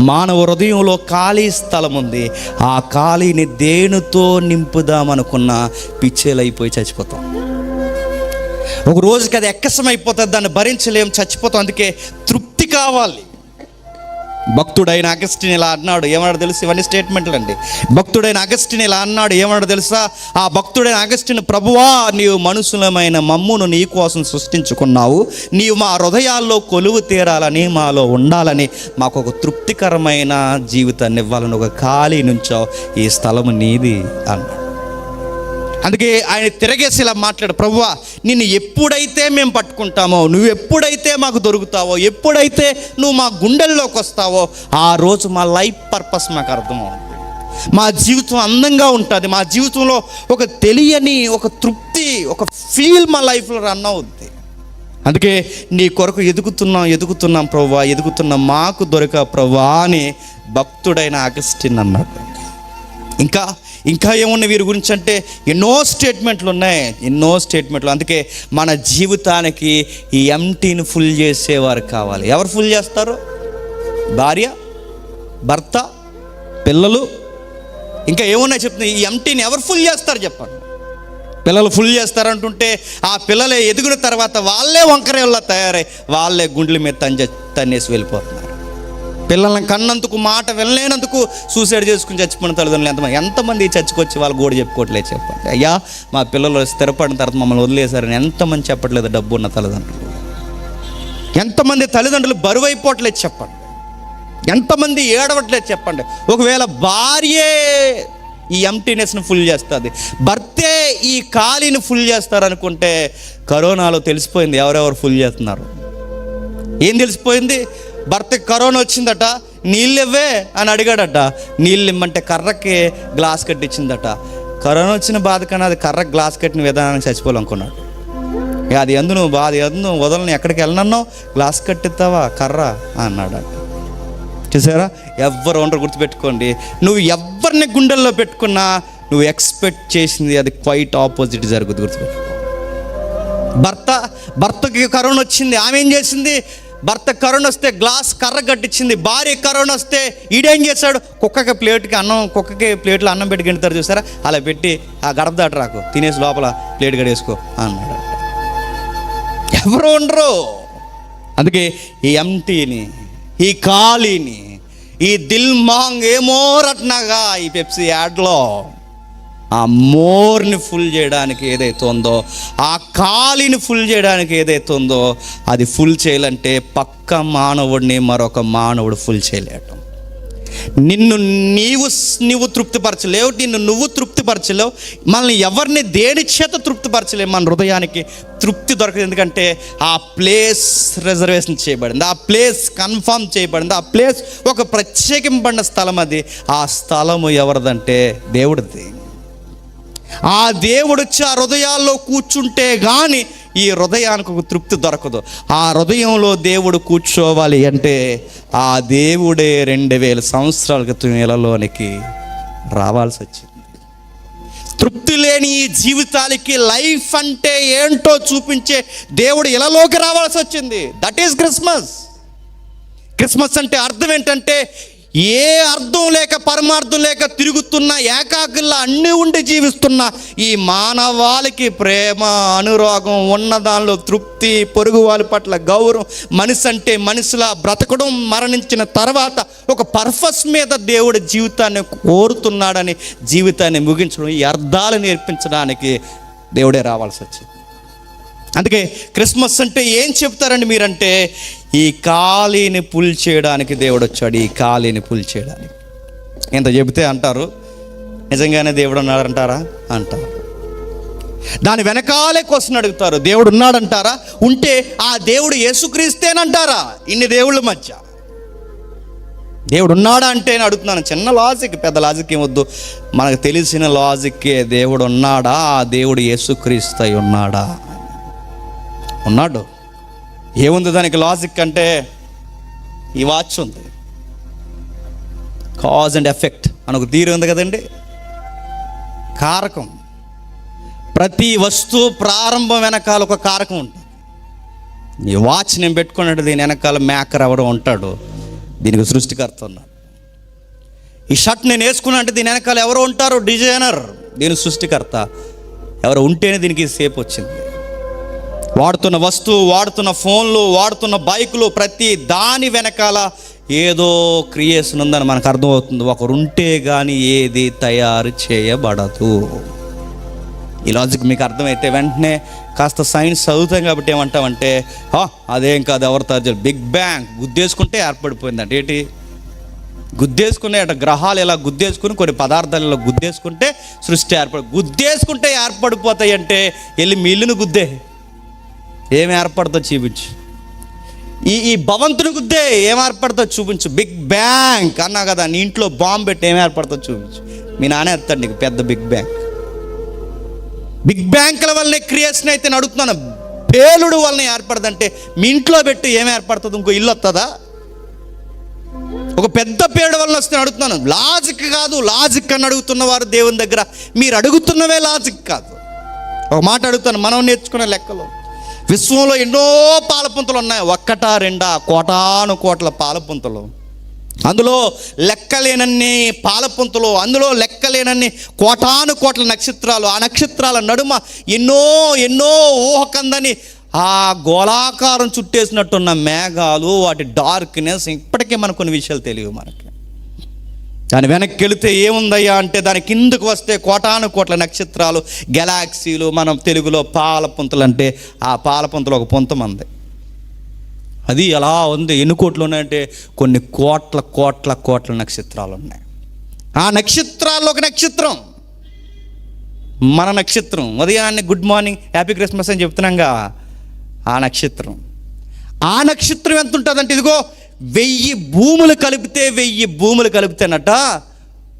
మానవ హృదయంలో ఖాళీ స్థలం ఉంది. ఆ ఖాళీని దేనితో నింపుదామనుకున్న పిచ్చేలైపోయి చచ్చిపోతాం. ఒక రోజుకి అది ఎక్కసం అయిపోతుంది దాన్ని భరించలేం చచ్చిపోతాం. అందుకే తృప్తి కావాలి. భక్తుడైన అగస్టిన్ ఇలా అన్నాడు. ఏమన్నాడు తెలుసు? ఇవన్నీ స్టేట్మెంట్లు అండి. భక్తుడైన అగస్టిన్ ఇలా అన్నాడు. ఏమన్నాడు తెలుసా? ఆ భక్తుడైన అగస్టిన్ ప్రభువా నీవు మనుషులమైన మమ్మును నీ కోసం సృష్టించుకున్నావు. నీవు మా హృదయాల్లో కొలువు తీరాలని మాలో ఉండాలని మాకు ఒక తృప్తికరమైన జీవితాన్ని ఇవ్వాలని ఒక ఖాళీ నుంచో ఈ స్థలము నీది అన్నాడు. అందుకే ఆయన తిరగేసి ఇలా మాట్లాడు ప్రభువా నిన్ను ఎప్పుడైతే మేము పట్టుకుంటామో నువ్వు ఎప్పుడైతే మాకు దొరుకుతావో ఎప్పుడైతే నువ్వు మా గుండెల్లోకి వస్తావో ఆ రోజు మా లైఫ్ పర్పస్ మాకు అర్థమవుతుంది. మా జీవితం అందంగా ఉంటుంది. మా జీవితంలో ఒక తెలియని ఒక తృప్తి ఒక ఫీల్ మా లైఫ్లో రన్ అవుద్ది. అందుకే నీ కొరకు ఎదుగుతున్నాం ఎదుగుతున్నాం ప్రవ్వా ఎదుగుతున్నాం మాకు దొరక ప్రవ్వా అని భక్తుడైన అగస్టిన్ అన్నాడు. ఇంకా ఇంకా ఏమున్నాయి వీరి గురించి అంటే ఎన్నో స్టేట్మెంట్లు ఉన్నాయి ఎన్నో స్టేట్మెంట్లు అందుకే మన జీవితానికి ఈ ఎంటీని ఫుల్ చేసేవారు కావాలి. ఎవరు ఫుల్ చేస్తారు? భార్య భర్త పిల్లలు. ఇంకా ఏమున్నాయి చెప్తుంది ఈ ఎంటీని ఎవరు ఫుల్ చేస్తారు చెప్పండి. పిల్లలు ఫుల్ చేస్తారంటుంటే ఆ పిల్లలే ఎదిగిన తర్వాత వాళ్ళే వంకరేళ్ళ తయారై వాళ్ళే గుండెల మీద తంజ తన్నేసి వెళ్ళిపోతారు. పిల్లల్ని కన్నందుకు మాట వినలేనందుకు సూసైడ్ చేసుకుని చచ్చిపోయిన తల్లిదండ్రులు ఎంతమంది? ఎంతమంది చచ్చికొచ్చి వాళ్ళు గోడు చెప్పుకోవట్లేదు చెప్పండి. అయ్యా మా పిల్లలు స్థిరపడిన తర్వాత మమ్మల్ని వదిలేశారని ఎంతమంది చెప్పట్లేదు డబ్బు ఉన్న తల్లిదండ్రులు? ఎంతమంది తల్లిదండ్రులు బరువైపోవట్లేదు చెప్పండి. ఎంతమంది ఏడవట్లేదు చెప్పండి. ఒకవేళ భార్యే ఈ ఎంటీనెస్ని ఫుల్ చేస్తుంది భర్తే ఈ ఖాళీని ఫుల్ చేస్తారనుకుంటే కరోనాలో తెలిసిపోయింది ఎవరెవరు ఫుల్ చేస్తున్నారు? ఏం తెలిసిపోయింది? భర్తకి కరోనా వచ్చిందట నీళ్ళివ్వే అని అడిగాడట. నీళ్ళు ఇమ్మంటే కర్రకి గ్లాస్ కట్టించిందట కరోనా వచ్చిన బాధ కన్నా అది కర్ర గ్లాస్ కట్టిన విధానానికి చచ్చిపోవాలనుకున్నాడు ఇక అది ఎందు నువ్వు బాధ ఎందు నువ్వు వదలని ఎక్కడికి వెళ్ళనన్నావు? గ్లాస్ కట్టిస్తావా కర్ర? అన్నాడట. చూసారా? ఎవ్వరు ఉండరు గుర్తుపెట్టుకోండి. నువ్వు ఎవరిని గుండెల్లో పెట్టుకున్నా నువ్వు ఎక్స్పెక్ట్ చేసింది అది క్వైట్ ఆపోజిట్ జరుగుతుంది గుర్తుపెట్టుకో. భర్త భర్తకి కరోనా వచ్చింది ఆమె ఏం చేసింది? భర్త కరోనా వస్తే గ్లాస్ కర్ర కట్టించింది భార్య కరోనా వస్తే ఈడేం చేశాడు? కుక్కకి ప్లేట్కి అన్నం కుక్కకి ప్లేట్లో అన్నం పెట్టి గెంటుతారు చూసారా? అలా పెట్టి ఆ గడప దాట రాకు తినేసి లోపల ప్లేట్ కడేసుకో అన్నాడు. ఎవరు ఉండరు? అందుకే ఈ ఎంటీని ఈ ఖాళీని ఈ దిల్ మాంగ్ ఏమో రట్నగా ఈ పెప్సీ యాడ్లో ఆ మోర్ని ఫుల్ చేయడానికి ఏదైతే ఉందో ఆ ఖాళీని ఫుల్ చేయడానికి ఏదైతే ఉందో అది ఫుల్ చేయాలంటే పక్క మానవుడిని మరొక మానవుడు ఫుల్ చేయలేటం నిన్ను నీవు నీవు తృప్తిపరచలేవు నిన్ను నువ్వు తృప్తిపరచలేవు మనల్ని ఎవరిని దేని చేత తృప్తిపరచలేవు మన హృదయానికి తృప్తి దొరకదు. ఎందుకంటే ఆ ప్లేస్ రిజర్వేషన్ చేయబడింది ఆ ప్లేస్ కన్ఫర్మ్ చేయబడింది ఆ ప్లేస్ ఒక ప్రత్యేకింపడిన స్థలం అది. ఆ స్థలము ఎవరిదంటే దేవుడిది. ఆ దేవుడు వచ్చి ఆ హృదయాల్లో కూర్చుంటే కానీ ఈ హృదయానికి ఒక తృప్తి దొరకదు. ఆ హృదయంలో దేవుడు కూర్చోవాలి అంటే ఆ దేవుడే రెండు వేల సంవత్సరాల క్రితం నెలలోనికి రావాల్సి వచ్చింది. తృప్తి లేని ఈ జీవితాలకి లైఫ్ అంటే ఏంటో చూపించే దేవుడు ఇలలోకి రావాల్సి వచ్చింది. That is Christmas. క్రిస్మస్ అంటే అర్థం ఏంటంటే ఏ అర్థం లేక పరమార్థం లేక తిరుగుతున్న ఏకాగ్రలా అన్నీ ఉండి జీవిస్తున్న ఈ మానవాళికి ప్రేమ అనురాగం ఉన్న దానిలో తృప్తి పొరుగు వాళ్ళ పట్ల గౌరవం మనిషి అంటే మనిషిలా బ్రతకడం మరణించిన తర్వాత ఒక పర్పస్ మీద దేవుడి జీవితాన్ని కోరుతున్నాడని జీవితాన్ని ముగించడం ఈ అర్థాలు నేర్పించడానికి దేవుడే రావాల్సి వచ్చింది. అందుకే క్రిస్మస్ అంటే ఏం చెప్తారండి మీరంటే ఈ ఖాళీని పుల్ చేయడానికి దేవుడు వచ్చాడు ఈ ఖాళీని పుల్ చేయడానికి ఇంత చెబితే అంటారు నిజంగానే దేవుడు ఉన్నాడంటారా అంటారు. దాని వెనకాలే క్వశ్చన్ అడుగుతారు దేవుడు ఉన్నాడంటారా? ఉంటే ఆ దేవుడు యేసుక్రీస్తేనంటారా? ఇన్ని దేవుళ్ళ మధ్య. దేవుడు ఉన్నాడా? అంటే నేను అడుగుతున్నాను చిన్న లాజిక్ పెద్ద లాజిక్ ఏమొద్దు మనకు తెలిసిన లాజిక్కే దేవుడు ఉన్నాడా? ఆ దేవుడు యేసుక్రీస్తు ఉన్నాడా? ఉన్నాడు. ఏముంది దానికి లాజిక్ అంటే ఈ వాచ్ ఉంది. కాజ్ అండ్ ఎఫెక్ట్ అని ఒక తీరు ఉంది కదండి. కారకం. ప్రతి వస్తువు ప్రారంభం వెనకాల ఒక కారకం ఉంటుంది. ఈ వాచ్ నేను పెట్టుకున్నట్టు దీని వెనకాల మేకర్ ఎవడో ఉంటాడు. దీనికి సృష్టికర్త ఉన్నాడు. ఈ షర్ట్ నేను వేసుకున్నా అంటే దీని వెనకాల ఎవరు ఉంటారు? డిజైనర్ దీని సృష్టికర్త. ఎవరు ఉంటేనే దీనికి సేపు వచ్చింది. వాడుతున్న వస్తువు వాడుతున్న ఫోన్లు వాడుతున్న బైకులు ప్రతి దాని వెనకాల ఏదో క్రియేషన్ ఉందని మనకు అర్థమవుతుంది. ఒకరుంటే కానీ ఏది తయారు చేయబడదు. ఈ లాజిక్ మీకు అర్థమైతే వెంటనే కాస్త సైన్స్ చదువుతాం కాబట్టి ఏమంటామంటే అదేం కాదు ఎవరు తయారు బిగ్ బ్యాంగ్ గుద్దేసుకుంటే ఏర్పడిపోయిందంట. ఏంటి? గుద్దేసుకునే అట గ్రహాలు ఇలా గుద్దేసుకుని కొన్ని పదార్థాలు ఇలా గుద్దేసుకుంటే సృష్టి ఏర్పడి గుద్దేసుకుంటే ఏర్పడిపోతాయి అంటే వెళ్ళి మీ ఇల్లును గుద్దే. ఏం ఏర్పడుతుందో చూపించు. ఈ ఈ భవంతుని గుద్దే ఏం ఏర్పడుతుందో చూపించు. బిగ్ బ్యాంక్ అన్నా కదా నీ ఇంట్లో బాంబు పెట్టి ఏం ఏర్పడుతుందో చూపించు. మీ నాన్న ఎత్తాడు నీకు పెద్ద బిగ్ బ్యాంక్. బిగ్ బ్యాంకుల వల్లనే క్రియేషన్ అయితే నేను అడుగుతున్నాను. పేలుడు వలన ఏర్పడదంటే మీ ఇంట్లో పెట్టి ఏం ఏర్పడుతుంది? ఇంకో ఇల్లు వస్తుందా ఒక పెద్ద పేడ వలన వస్తే అడుగుతున్నాను. లాజిక్ కాదు లాజిక్ అని అడుగుతున్న వారు దేవుని దగ్గర. మీరు అడుగుతున్నవే లాజిక్ కాదు. ఒక మాట అడుగుతాను మనం నేర్చుకునే లెక్కలో. విశ్వంలో ఎన్నో పాలపుంతలు ఉన్నాయి. ఒక్కటా రెండా కోటాను కోట్ల పాలపుంతలు. అందులో లెక్కలేనన్ని పాలపుంతలు అందులో లెక్కలేనన్ని కోటాను కోట్ల నక్షత్రాలు. ఆ నక్షత్రాల నడుమ ఎన్నో ఎన్నో ఊహకందని ఆ గోళాకారం చుట్టేసినట్టున్న మేఘాలు వాటి డార్క్నెస్ ఇప్పటికే మనకు కొన్ని విషయాలు తెలియవు మనకి. దాని వెనక్కి వెళితే ఏముందయ్యా అంటే దాని కిందకు వస్తే కోటాను కోట్ల నక్షత్రాలు గెలాక్సీలు మనం తెలుగులో పాలపుంతలు అంటే ఆ పాలపుంతలు ఒక పుంత మంది. అది ఎలా ఉంది? ఎన్ని కోట్లు ఉన్నాయంటే కొన్ని కోట్ల కోట్ల కోట్ల నక్షత్రాలు ఉన్నాయి. ఆ నక్షత్రాల్లో ఒక నక్షత్రం. మన నక్షత్రం. ఉదయాన్నే గుడ్ మార్నింగ్ హ్యాపీ క్రిస్మస్ అని చెప్తున్నాంగా. ఆ నక్షత్రం. ఆ నక్షత్రం ఎంత ఉంటుందంటే ఇదిగో వెయ్యి భూములు కలిపితే వెయ్యి భూములు కలిపితేనట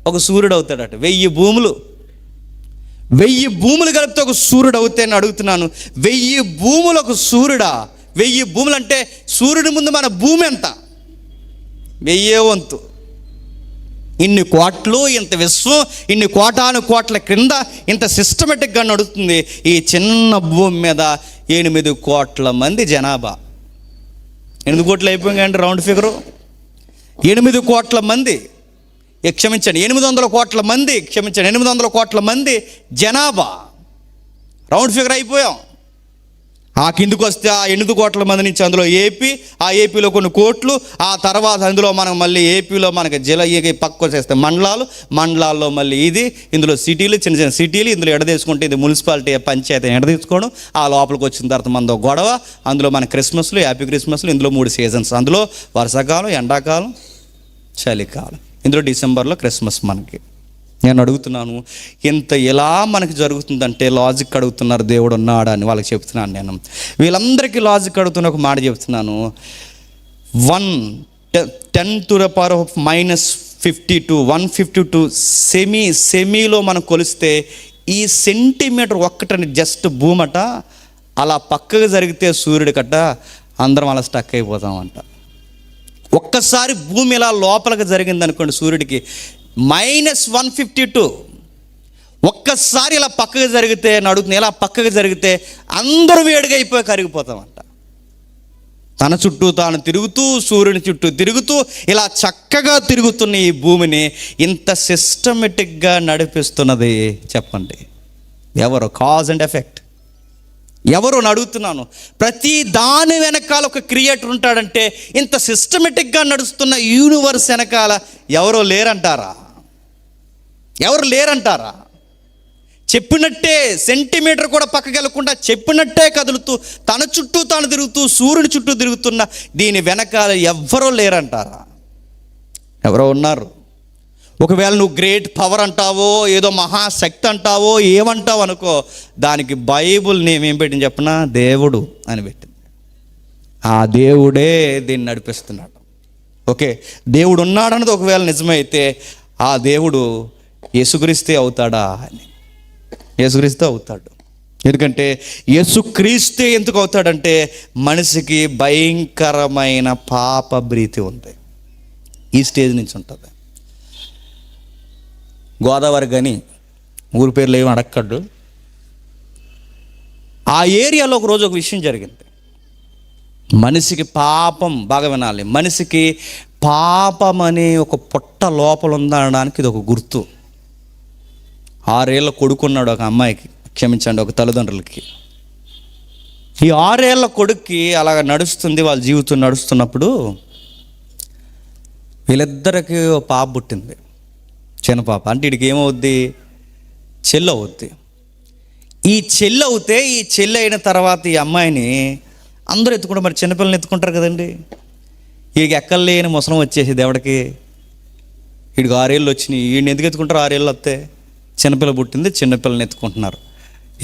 ఒక సూర్యుడు అవుతాడట వెయ్యి భూములు. వెయ్యి భూములు కలిపితే ఒక సూర్యుడు అవుతాయని అడుగుతున్నాను. వెయ్యి భూములు ఒక సూర్యుడా? వెయ్యి భూములు అంటే సూర్యుడి ముందు మన భూమి ఎంత? వెయ్యే వంతు. ఇన్ని కోట్లు ఇంత విశ్వం ఇన్ని కోటాను కోట్ల క్రింద ఇంత సిస్టమేటిక్గా నడుస్తుంది. ఈ చిన్న భూమి మీద ఎనిమిది కోట్ల మంది జనాభా. ఎనిమిది కోట్లు అయిపోయిందండి రౌండ్ ఫిగరు. ఎనిమిది కోట్ల మంది క్షమించండి ఎనిమిది వందల కోట్ల మంది క్షమించండి ఎనిమిది వందల కోట్ల మంది జనాభా. రౌండ్ ఫిగర్ అయిపోయాం. ఆ కిందకు వస్తే ఆ ఎనిమిది కోట్ల మంది నుంచి అందులో ఏపీ ఆ ఏపీలో కొన్ని కోట్లు ఆ తర్వాత అందులో మనం మళ్ళీ ఏపీలో మనకి జిల్లా ఈ పక్క చేస్తే మండలాలు. మండలాల్లో మళ్ళీ ఇది ఇందులో సిటీలు చిన్న చిన్న సిటీలు ఇందులో ఎడదీసుకుంటే ఇది మున్సిపాలిటీ పంచాయతీ ఎడదీసుకోవడం ఆ లోపలికి వచ్చిన తర్వాత మనతో గొడవ అందులో మన క్రిస్మస్లు హ్యాపీ క్రిస్మస్లు ఇందులో మూడు సీజన్స్. అందులో వర్షాకాలం ఎండాకాలం చలికాలం. ఇందులో డిసెంబర్లో క్రిస్మస్ మనకి. నేను అడుగుతున్నాను ఇంత ఎలా మనకి జరుగుతుందంటే లాజిక్ అడుగుతున్నారు దేవుడు ఉన్నాడా అని వాళ్ళకి చెప్తున్నాను నేను. వీళ్ళందరికీ లాజిక్ అడుగుతున్న ఒక మాట చెప్తున్నాను. One ten to the power of minus fifty two one fifty two semi సెమీలో మనం కొలిస్తే ఈ సెంటీమీటర్ ఒక్కటని జస్ట్ భూమట అలా పక్కకు జరిగితే సూర్యుడి కట్ట అందరం అలా స్టక్ అయిపోతామంట. ఒక్కసారి భూమి ఇలా లోపలికి జరిగింది అనుకోండి సూర్యుడికి మైనస్ వన్ ఫిఫ్టీ టూ ఒక్కసారి ఇలా పక్కకు జరిగితే నడుగుతుంది ఇలా పక్కకు జరిగితే అందరూ వేడిగా అయిపోయి కరిగిపోతామంట. తన చుట్టూ తాను తిరుగుతూ సూర్యుని చుట్టూ తిరుగుతూ ఇలా చక్కగా తిరుగుతున్న ఈ భూమిని ఇంత సిస్టమేటిక్గా నడిపిస్తున్నది చెప్పండి. ఎవరు? కాజ్ అండ్ ఎఫెక్ట్ ఎవరు? అడుగుతున్నాను. ప్రతి దాని వెనకాల ఒక క్రియేటర్ ఉంటాడంటే ఇంత సిస్టమేటిక్గా నడుస్తున్న యూనివర్స్ వెనకాల ఎవరో లేరంటారా? ఎవరు లేరంటారా? చెప్పినట్టే సెంటీమీటర్ కూడా పక్కకి వెళ్ళకుండా చెప్పినట్టే కదులుతూ తన చుట్టూ తాను తిరుగుతూ సూర్యుని చుట్టూ తిరుగుతున్న దీని వెనకాల ఎవరో లేరంటారా? ఎవరో ఉన్నారు. ఒకవేళ నువ్వు గ్రేట్ పవర్ అంటావో ఏదో మహాశక్తి అంటావో ఏమంటావు అనుకో దానికి బైబుల్ నేమ్ ఏం పెట్టింది చెప్పనా? దేవుడు అని పెట్టింది. ఆ దేవుడే దీన్ని నడిపిస్తున్నాడు. ఓకే దేవుడు ఉన్నాడన్నది ఒకవేళ నిజమైతే ఆ దేవుడు యేసుక్రీస్తే అవుతాడా అని. యేసుక్రీస్తే అవుతాడు. ఎందుకంటే యేసుక్రీస్తే ఎందుకు అవుతాడంటే మనిషికి భయంకరమైన పాప భ్రీతి ఉంది. ఈ స్టేజ్ నుంచి ఉంటుంది. గోదావరి కానీ ఊరి పేర్లు ఏమి అడక్కడు ఆ ఏరియాలో ఒక రోజు ఒక విషయం జరిగింది. మనిషికి పాపం బాగా వినాలి. మనిషికి పాపం అనే ఒక పొట్ట లోపల ఉందనడానికి ఇది ఒక గుర్తు. ఆరేళ్ళ కొడుకున్నాడు ఒక అమ్మాయికి. క్షమించండి ఒక తల్లిదండ్రులకి. ఈ ఆరేళ్ళ కొడుక్కి అలాగ నడుస్తుంది వాళ్ళ జీవితం నడుస్తున్నప్పుడు వీళ్ళిద్దరికి ఒక పాప పుట్టింది. చిన్న పాప. అంటే వీడికి ఏమవుద్ది? చెల్లు అవుద్ది. ఈ చెల్లి అవుతే ఈ చెల్లి అయిన తర్వాత ఈ అమ్మాయిని అందరూ ఎత్తుకుంటారు మరి చిన్నపిల్లల్ని ఎత్తుకుంటారు కదండి. వీడికి ఎక్కలేని ముసలం వచ్చేసి దేవుడికి. వీడికి ఆరేళ్ళు వచ్చినాయి. వీడిని ఎందుకు ఎత్తుకుంటారు? ఆరేళ్ళు వస్తే. చిన్నపిల్ల పుట్టింది చిన్నపిల్లని ఎత్తుకుంటున్నారు.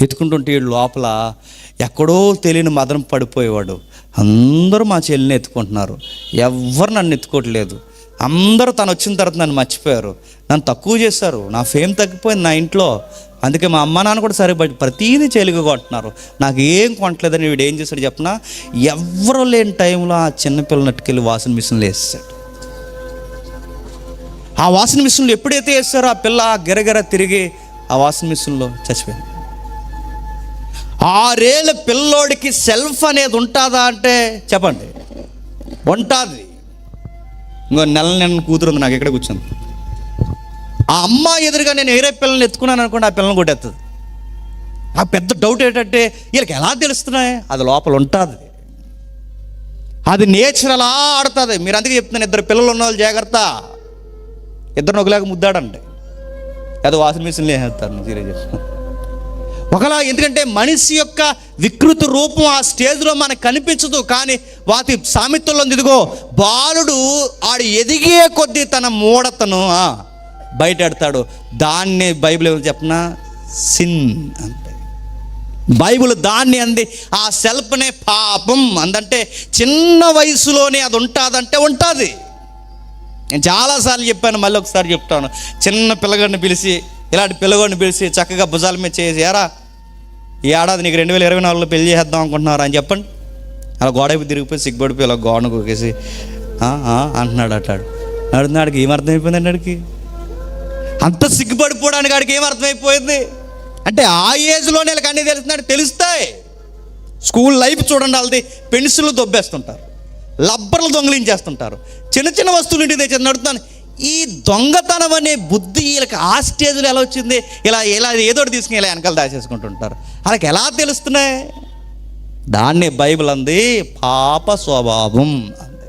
ఎత్తుకుంటుంటే వీడు లోపల ఎక్కడో తెలియని మదనం పడిపోయేవాడు. అందరూ మా చెల్లిని ఎత్తుకుంటున్నారు. ఎవ్వరు నన్ను ఎత్తుకోవట్లేదు. అందరూ తను వచ్చిన తర్వాత నన్ను మర్చిపోయారు. నన్ను తక్కువ చేశారు. నా ఫేమ్ తగ్గిపోయింది నా ఇంట్లో. అందుకే మా అమ్మ నాన్న కూడా సరే బట్ ప్రతీది చెలుగు కొంటున్నారు. నాకు ఏం కొనట్లేదని వీడు ఏం చేశాడు చెప్పినా? ఎవ్వరు లేని టైంలో ఆ చిన్నపిల్ల నట్టుకెళ్ళి వాషింగ్ మిషన్లో వేసాడు ఆ వాషింగ్ మిషన్లో ఎప్పుడైతే వేస్తారో ఆ పిల్ల గిరగిర తిరిగి ఆ వాషింగ్ మిషన్లో చచ్చిపోయింది. ఆరేళ్ళ పిల్లోడికి సెల్ఫ్ అనేది ఉంటుందా అంటే చెప్పండి. ఉంటుంది. ఇంకో నెల నెల కూతురుంది నాకు ఇక్కడ కూర్చుంది. ఆ అమ్మ ఎదురుగా నేను వేరే పిల్లల్ని ఎత్తుకున్నాను అనుకోండి ఆ పిల్లని కొట్టేస్తుంది ఆ పెద్ద డౌట్ ఏంటంటే వీళ్ళకి ఎలా తెలుస్తున్నాయి? అది లోపల ఉంటుంది. అది నేచర్ అలా ఆడుతుంది. మీరు అందుకే చెప్తున్నాను ఇద్దరు పిల్లలు ఉన్న వాళ్ళు జాగ్రత్త. ఇద్దరు ఒకలాగా ముద్దాడండి. అది వాషింగ్ మిషన్లో వేసేస్తారు సీరియస్ ఒకలా ఎందుకంటే మనిషి యొక్క వికృతి రూపం ఆ స్టేజ్లో మనకు కనిపించదు కానీ వాటి సామెతల్లో ఇదిగో బాలుడు ఆడు ఎదిగే కొద్దీ తన మూడతను బయటెడతాడు. దాన్ని బైబిల్ ఏమో చెప్పనా? సిన్ అంటే బైబిల్ దాన్ని అంది ఆ సెల్ఫ్నే పాపం అందంటే చిన్న వయసులోనే అది ఉంటుందంటే ఉంటుంది. నేను చాలాసార్లు చెప్పాను మళ్ళీ ఒకసారి చెప్తాను. చిన్న పిల్లగాడిని పిలిచి ఇలాంటి పిల్లగాడిని పిలిచి చక్కగా భుజాల మీద చేసి ఏరా ఈ ఏడాది నీకు రెండు వేల ఇరవై నాలుగులో పెళ్ళి చేద్దాం అనుకుంటున్నారా? అని చెప్పండి. అలా గోడకి తిరిగిపోయి సిగ్గుపడిపోయి ఇలా గోడను కొకేసి "ఆ, ఆ" అంటున్నాడు అట్టాడు. అడుగుతున్నాడికి ఏం అర్థమైపోయింది? అడికి అంత సిగ్గుపడిపోవడానికి ఆడికి ఏం అర్థమైపోయింది? అంటే ఆ ఏజ్లోనే వీళ్ళకి అన్నీ తెలుస్తున్నాడు తెలుస్తాయి. స్కూల్ లైఫ్ చూడండి వాళ్ళది పెన్సిల్ దొబ్బేస్తుంటారు. లబ్బర్లు దొంగలించేస్తుంటారు. చిన్న చిన్న వస్తువులు ఇంటి తెచ్చి నడుతున్నాను ఈ దొంగతనం అనే బుద్ధి వీళ్ళకి ఆ స్టేజ్లో ఎలా వచ్చింది? ఇలా ఇలా ఏదో తీసుకుని ఇలా వెనకాల దాచేసుకుంటుంటారు. వాళ్ళకి ఎలా తెలుస్తున్నాయి? దాన్నే బైబిల్ అంది పాప స్వభావం అంది.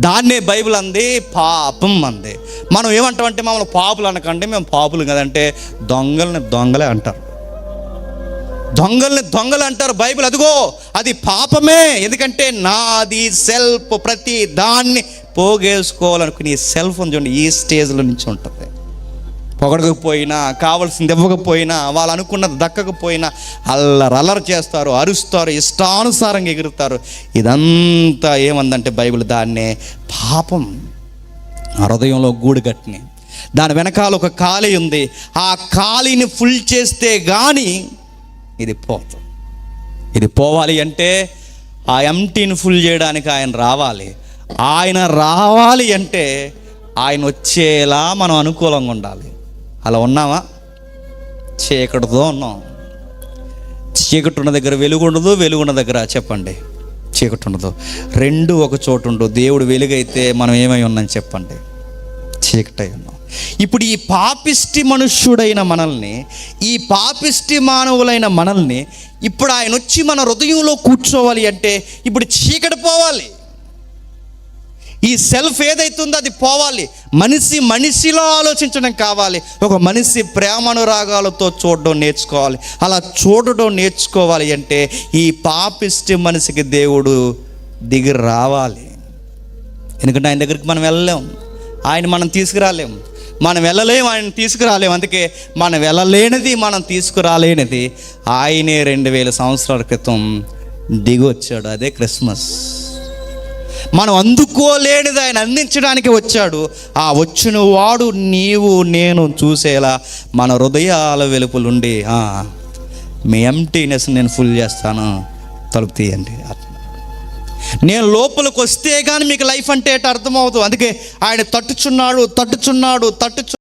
దాన్నే బైబిల్ అంది పాపం అంది. మనం ఏమంటామంటే మమ్మల్ని పాపులు అనకండి మేము పాపులు కదంటే దొంగలని దొంగలే అంటారు. దొంగల్ని దొంగలు అంటారు బైబిల్. అదిగో అది పాపమే. ఎందుకంటే నాది సెల్ఫ్ ప్రతి దాన్ని పోగేసుకోవాలనుకుని ఈ ఫోన్ చూడండి ఈ స్టేజ్లో నుంచి ఉంటుంది. పొగడకపోయినా కావాల్సింది ఇవ్వకపోయినా వాళ్ళు అనుకున్నది దక్కకపోయినా అల్లరి అల్లరి చేస్తారు అరుస్తారు ఇష్టానుసారంగా ఎగురుతారు. ఇదంతా ఏమందంటే బైబిల్ దాన్నే పాపం. ఆ హృదయంలో గూడు కట్టిని దాని వెనకాల ఒక ఖాళీ ఉంది. ఆ ఖాళీని ఫుల్ చేస్తే కానీ ఇది పోదు ఇది పోవాలి అంటే ఆ ఎంటీని ఫుల్ చేయడానికి ఆయన రావాలి. ఆయన రావాలి అంటే ఆయన వచ్చేలా మనం అనుకూలంగా ఉండాలి. అలా ఉన్నామా చీకటితో ఉన్నాం. చీకటి ఉన్న దగ్గర వెలుగు ఉండదు వెలుగు ఉన్న దగ్గర చెప్పండి. చీకటి ఉండదు. రెండు ఒక చోటు ఉండదు దేవుడు వెలుగైతే మనం ఏమై ఉన్నాం చెప్పండి. చీకటై ఉన్నాం. ఇప్పుడు ఈ పాపిష్టి మనుష్యుడైన మనల్ని ఈ పాపిష్టి మానవులైన మనల్ని ఇప్పుడు ఆయన వచ్చి మన హృదయంలో కూర్చోవాలి అంటే ఇప్పుడు చీకటి పోవాలి. ఈ సెల్ఫ్ ఏదైతుందో అది పోవాలి. మనిషి మనిషిలో ఆలోచించడం కావాలి. ఒక మనిషి ప్రేమానురాగాలతో చూడడం నేర్చుకోవాలి. అలా చూడడం నేర్చుకోవాలి అంటే ఈ పాపిష్టి మనిషికి దేవుడు దిగి రావాలి. ఎందుకంటే ఆయన దగ్గరికి మనం వెళ్ళలేం. ఆయన మనం తీసుకురాలేము మనం వెళ్ళలేము ఆయన తీసుకురాలేం అందుకే మనం వెళ్ళలేనిది మనం తీసుకురాలేనిది. ఆయనే రెండు వేల సంవత్సరాల క్రితం దిగొచ్చాడు. అదే క్రిస్మస్. మనం అందుకోలేనిది ఆయన అందించడానికి వచ్చాడు. ఆ వచ్చిన వాడు నీవు నేను చూసేలా మన హృదయాల వెలుపులుండి మీ ఎంటీనెస్ నేను ఫుల్ చేస్తాను. తలుపు తీయండి. అట్లా నేను లోపలికి వస్తే కానీ మీకు లైఫ్ అంటే అర్థమవుతుంది? అందుకే ఆయన తట్టుచున్నాడు తట్టుచున్నాడు తట్టుచు